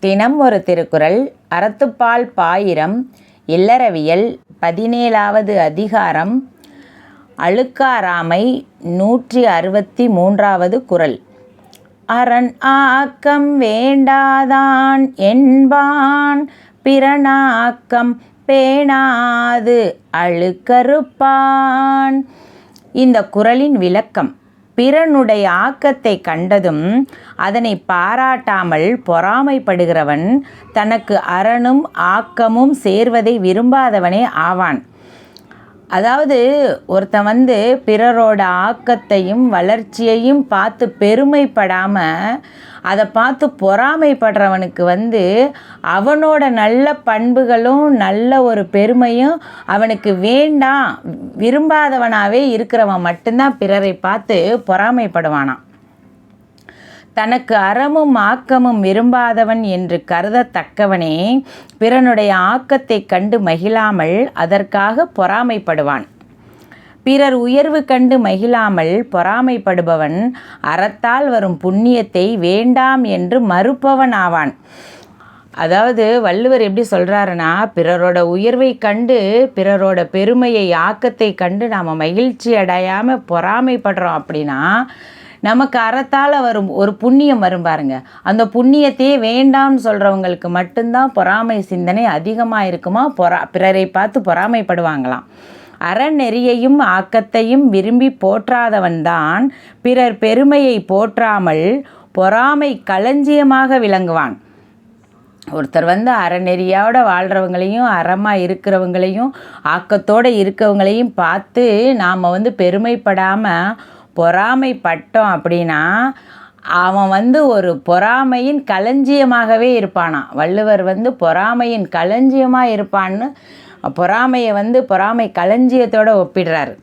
தினம் ஒரு திருக்குறள் அறத்துப்பால் பாயிரம் இல்லறவியல் பதினேழாவது அதிகாரம் அழுக்காராமை நூற்றி அறுபத்தி மூன்றாவது குறள். அரண் ஆக்கம் வேண்டாதான் என்பான் பிறனாக்கம் பேணாது அழுக்கறுப்பான். இந்த குறளின் விளக்கம் பிறனுடைய ஆக்கத்தை கண்டதும் அதனை பாராட்டாமல் பொறாமைப்படுகிறவன் தனக்கு அரணும் ஆக்கமும் சேர்வதை விரும்பாதவனே ஆவான். அதாவது ஒருத்தன் வந்து பிறரோட ஆக்கத்தையும் வளர்ச்சியையும் பார்த்து பெருமைப்படாமல் அதை பார்த்து பொறாமைப்படுறவனுக்கு வந்து அவனோட நல்ல பண்புகளும் நல்ல ஒரு பெருமையும் அவனுக்கு வேண்டாம். விரும்பாதவனாகவே இருக்கிறவன் மட்டும்தான் பிறரை பார்த்து பொறாமைப்படுவானாம். தனக்கு அறமும் ஆக்கமும் விரும்பாதவன் என்று கருதத்தக்கவனே பிறனுடைய ஆக்கத்தை கண்டு மகிழாமல் அதற்காக பொறாமைப்படுவான். பிறர் உயர்வு கண்டு மகிழாமல் பொறாமைப்படுபவன் அறத்தால் வரும் புண்ணியத்தை வேண்டாம் என்று மறுப்பவன் ஆவான். அதாவது வள்ளுவர் எப்படி சொல்கிறாருன்னா பிறரோட உயர்வை கண்டு பிறரோட பெருமையை ஆக்கத்தை கண்டு நாம் மகிழ்ச்சி அடையாமல் பொறாமைப்படுறோம் அப்படின்னா நமக்கு அறத்தால் வரும் ஒரு புண்ணியம் வரும் பாருங்க. அந்த புண்ணியத்தையே வேண்டாம்னு சொல்கிறவங்களுக்கு மட்டும்தான் பொறாமை சிந்தனை அதிகமாக இருக்குமா? பொறா பிறரை பார்த்து பொறாமைப்படுவாங்களாம். அறநெறியையும் ஆக்கத்தையும் விரும்பி போற்றாதவன்தான் பிறர் பெருமையை போற்றாமல் பொறாமை களஞ்சியமாக விளங்குவான். ஒருத்தர் வந்து அறநெறியோட வாழ்கிறவங்களையும் அறமாக இருக்கிறவங்களையும் ஆக்கத்தோடு இருக்கவங்களையும் பார்த்து நாம் வந்து பெருமைப்படாமல் பொறாமைப்பட்டோம் அப்படின்னா அவன் வந்து ஒரு பொறாமையின் களஞ்சியமாகவே இருப்பானான் வள்ளுவர் வந்து பொறாமையின் களஞ்சியமாக இருப்பான்னு பொறாமையை வந்து பொறாமை களஞ்சியத்தோடு ஒப்பிடுறாரு.